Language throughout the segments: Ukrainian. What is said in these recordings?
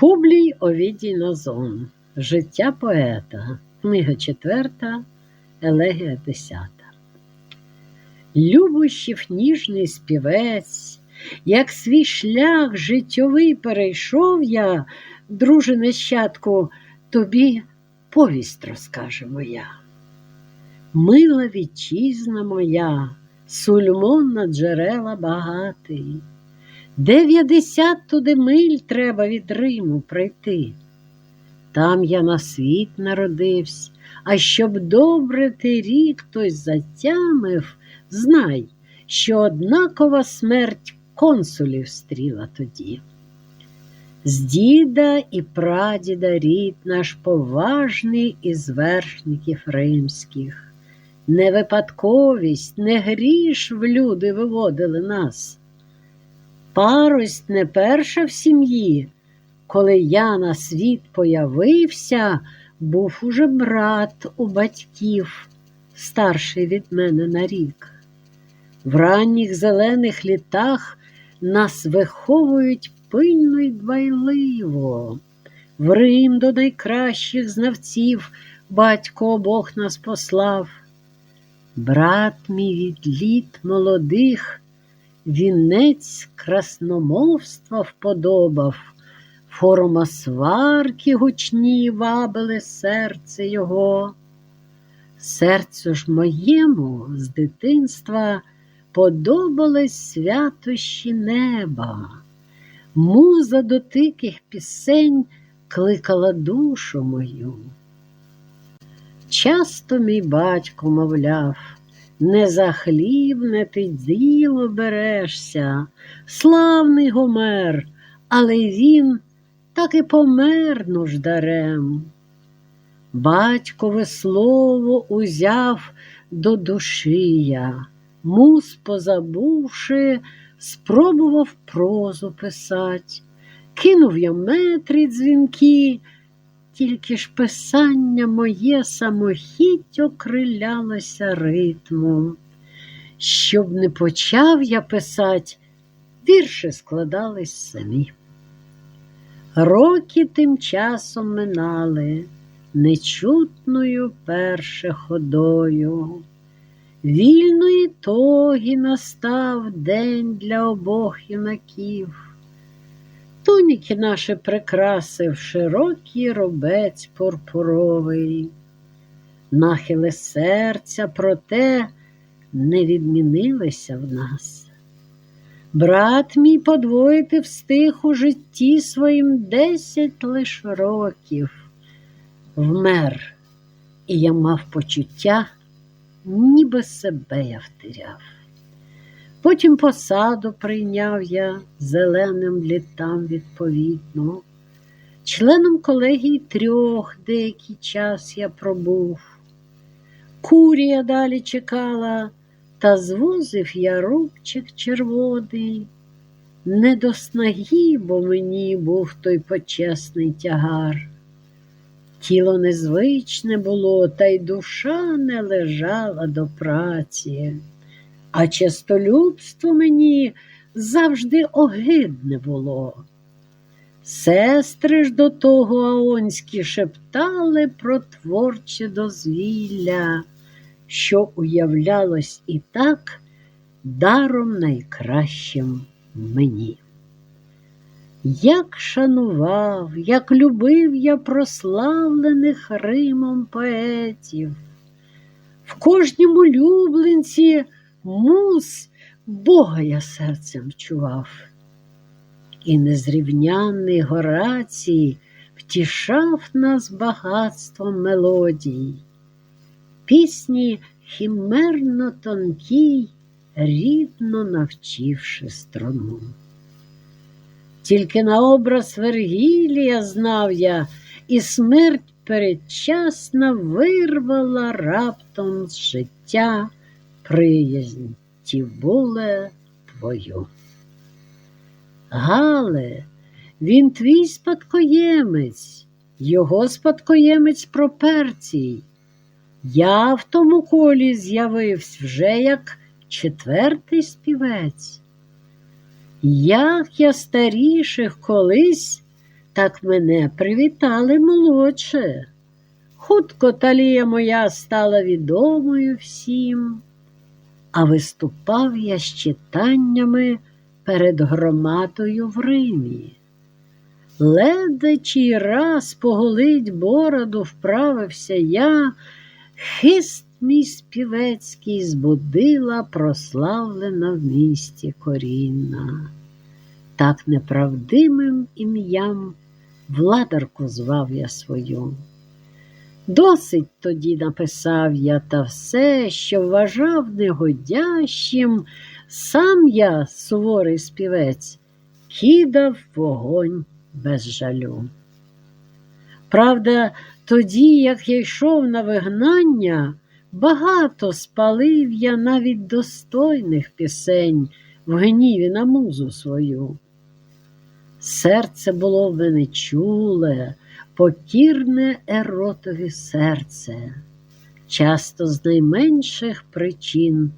Публій Овідій Назон. Життя поета. Книга четверта, елегія десята. Любощів ніжний співець, як свій шлях життєвий перейшов я, друже нащадку, тобі повість розкаже моя. Мила вітчизна моя, сульмон на джерела багатий, дев'ятдесят туди миль треба від Риму пройти. Там я на світ народився, а щоб добре ти рік хтось затямив, знай, що однакова смерть консулів стріла тоді. З діда і прадіда рід наш поважний із вершників римських. Не випадковість, не гріш в люди виводили нас. Парость не перша в сім'ї, коли я на світ появився, був уже брат у батьків, старший від мене на рік. В ранніх зелених літах нас виховують пильно й дбайливо. В Рим до найкращих знавців батько обох нас послав. Брат мій від літ молодих, вінець красномовства вподобав, форма сварки гучні вабили серце його. Серцю ж моєму з дитинства подобались святощі неба. Муза дотиких пісень кликала душу мою. Часто мій батько мовляв, не за хлібне ти діло берешся, славний Гомер, але він так і помер нуждарем. Батькове слово узяв до душі я, мус позабувши, спробував прозу писать, кинув я метрі дзвінки, тільки ж писання моє самохіть окрилялося ритмом. Щоб не почав я писать, вірші складались самі. Роки тим часом минали нечутною перше ходою. Вільної тогі настав день для обох юнаків. Туніки наші прикрасив широкий робець пурпуровий, нахили серця, проте не відмінилися в нас. Брат мій подвоїти встиг у житті своїм десять лиш років, вмер, і я мав почуття, ніби себе я втиряв. Потім посаду прийняв я зеленим літам відповідно. Членом колегії трьох деякий час я пробув. Курія далі чекала, та звозив я рубчик червоний. Не до снаги, бо мені був той почесний тягар. Тіло незвичне було, та й душа не лежала до праці. А честолюбство мені завжди огидне було. Сестри ж до того аонські шептали про творче дозвілля, що уявлялось і так даром найкращим мені. Як шанував, як любив я прославлених Римом поетів, в кожнім улюбленці мус Бога я серцем чував, і незрівнянний Горацій втішав нас багатством мелодій, пісні хімерно тонкій, рідно навчивши струну. Тільки на образ Вергілія знав я, і смерть передчасна вирвала раптом з життя приязнь тіволе твою. Гале, він твій спадкоємець, його спадкоємець проперцій. Я в тому колі з'явився вже як четвертий співець. Як я старіших колись Так мене привітали молодше. Хутко талія моя стала відомою всім, а виступав я з читаннями перед громадою в Римі. Леде чий раз поголить бороду вправився я, хист мій співецький збудила прославлена в місті корінна. Так неправдимим ім'ям владарку звав я свою. Досить тоді написав я та все, що вважав негодящим, сам я, суворий співець, кидав вогонь без жалю. Правда, тоді, як я йшов на вигнання, багато спалив я навіть достойних пісень в гніві на музу свою. Серце було в мене чуле, покірне еротові серце, часто з найменших причин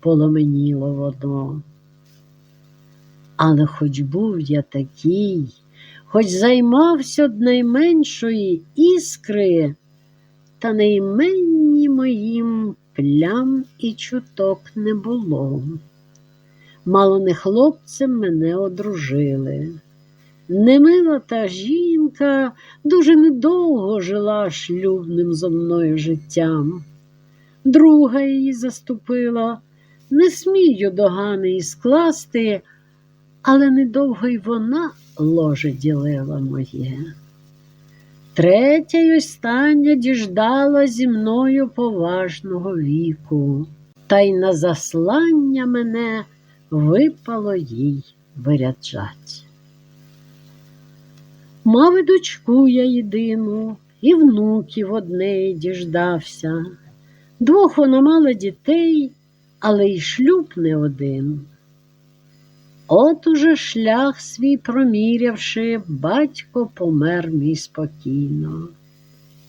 поломеніло воно. Але хоч був я такий, хоч займався од найменшої іскри, та найменні моїм плям і чуток не було. Мало не хлопцем мене одружили. Немила та жінка дуже недовго жила шлюбним зо мною життям. Друга її заступила, не смію догани і скласти, але недовго й вона ложе ділила моє. Третя й остання діждала зі мною поважного віку, та й на заслання мене випало їй виряджать. Мав і дочку я єдину, і внуків однеї діждався. Двох вона мала дітей, але й шлюб не один. От уже шлях свій промірявши, батько помер мій спокійно.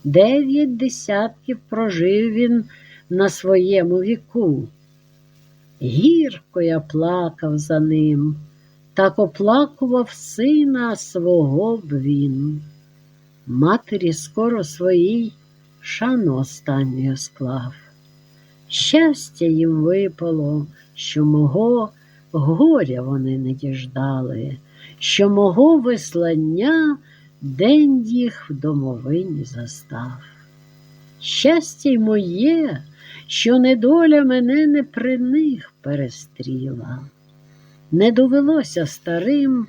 Дев'ять десятків прожив він на своєму віку. Гірко я плакав за ним, так оплакував сина свого б він. Матері скоро своїй шану останню склав. Щастя їм випало, що мого горя вони не діждали, що мого вислання день їх в домовині застав. Щастя й моє, що недоля мене не при них перестріла, не довелося старим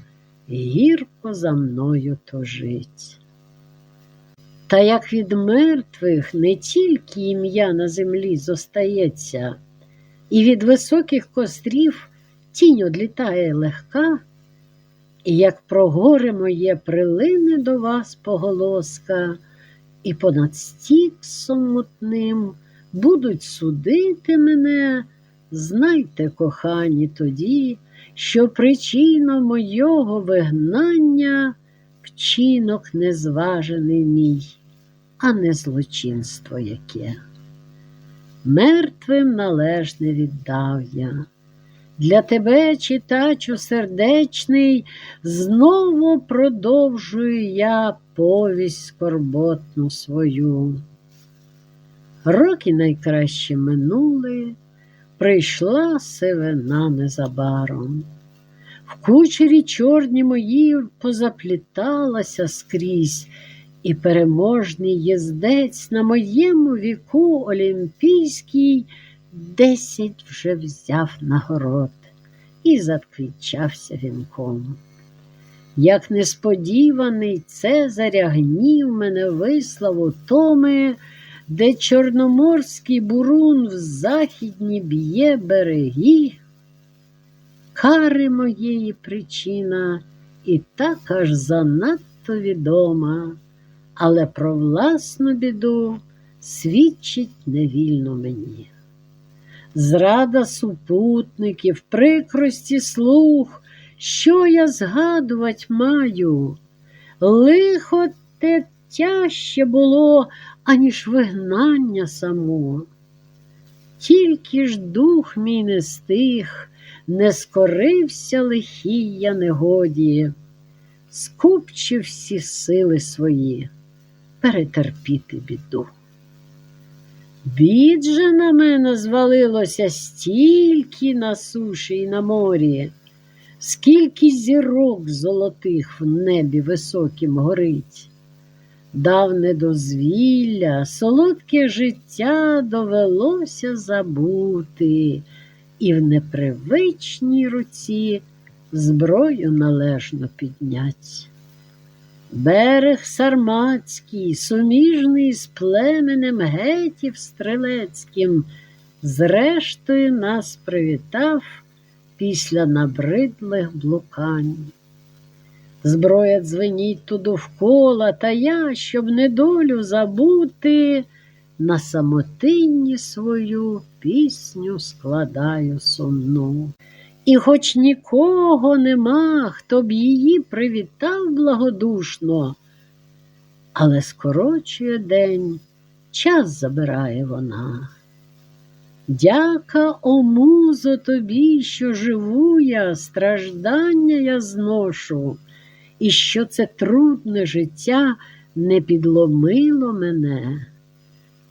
гірко за мною тужить. Та як від мертвих не тільки ім'я на землі зостається, і від високих кострів тінь одлітає легка, і як про горе моє прилине до вас поголоска, і понад стіксом мутним будуть судити мене, знайте, кохані, тоді, що причина мойого вигнання вчинок незважений мій, а не злочинство яке. Мертвим належне віддав я. Для тебе, читачу сердечний, знову продовжую я повість скорботну свою. Роки найкраще минули, прийшла сивина незабаром. В кучері чорні мої позапліталася скрізь, і переможний їздець на моєму віку олімпійський десять вже взяв нагород і заквічався вінком. Як несподіваний Цезаря гнів мене вислав у томи, де Чорноморський бурун в західні б'є береги, кари моєї причина і так аж занадто відома, але про власну біду свідчить невільно мені. Зрада супутників, прикрості слух, що я згадувати маю, лихо те тяжче було, аніж вигнання само. Тільки ж дух мій не стих, не скорився лихій я негоді. скупчив всі сили свої перетерпіти біду. Бід же на мене звалилося стільки на суші і на морі, скільки зірок золотих в небі високім горить. Давне дозвілля, солодке життя довелося забути, і в непривичній руці зброю належно піднять. Берег Сарматський, суміжний з племенем гетів стрелецьким, зрештою нас привітав після набридлих блукань. Зброя дзвеніть ту довкола, та я, щоб недолю забути, на самотинні свою пісню складаю сумну. І хоч нікого нема, хто б її привітав благодушно, але скорочує день, час забирає вона. Дяка, о музо тобі, що живу я, страждання я зношу, і що це трудне життя не підломило мене.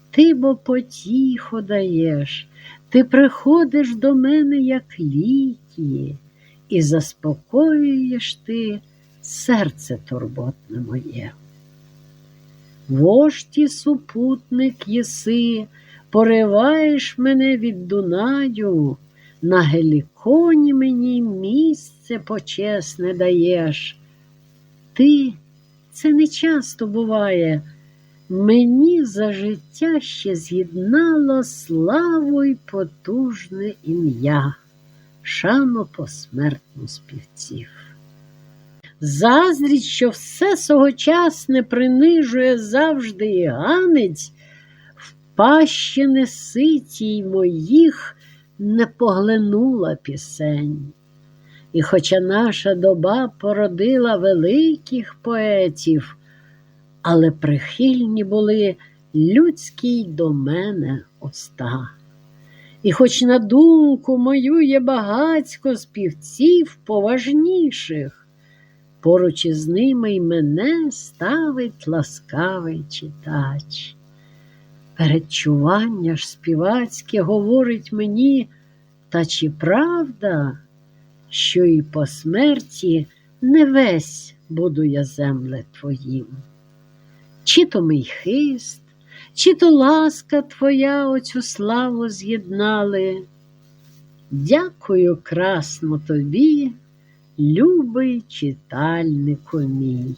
Ти бо потіхо даєш, ти приходиш до мене, як ліки, і заспокоюєш ти серце турботне моє. Вожті супутник єси, пориваєш мене від Дунаю, на геліконі мені місце почесне даєш. Ти це не часто буває. Мені за життя ще з'єднало славу й потужне ім'я, шану посмертну співців. Заздрість, що все согочасне принижує завжди і ганець, в пащі неситій моїх не поглинула пісень. І хоча наша доба породила великих поетів, але прихильні були людські й до мене уста. І хоч на думку мою є багацько співців поважніших, поруч із ними й мене ставить ласкавий читач. Передчування ж співацьке говорить мені, та чи правда, що і по смерті не весь буду я земле твоїм? Чи то мій хист, чи то ласка твоя оцю славу з'єднали. Дякую красно тобі, любий читальнику мій.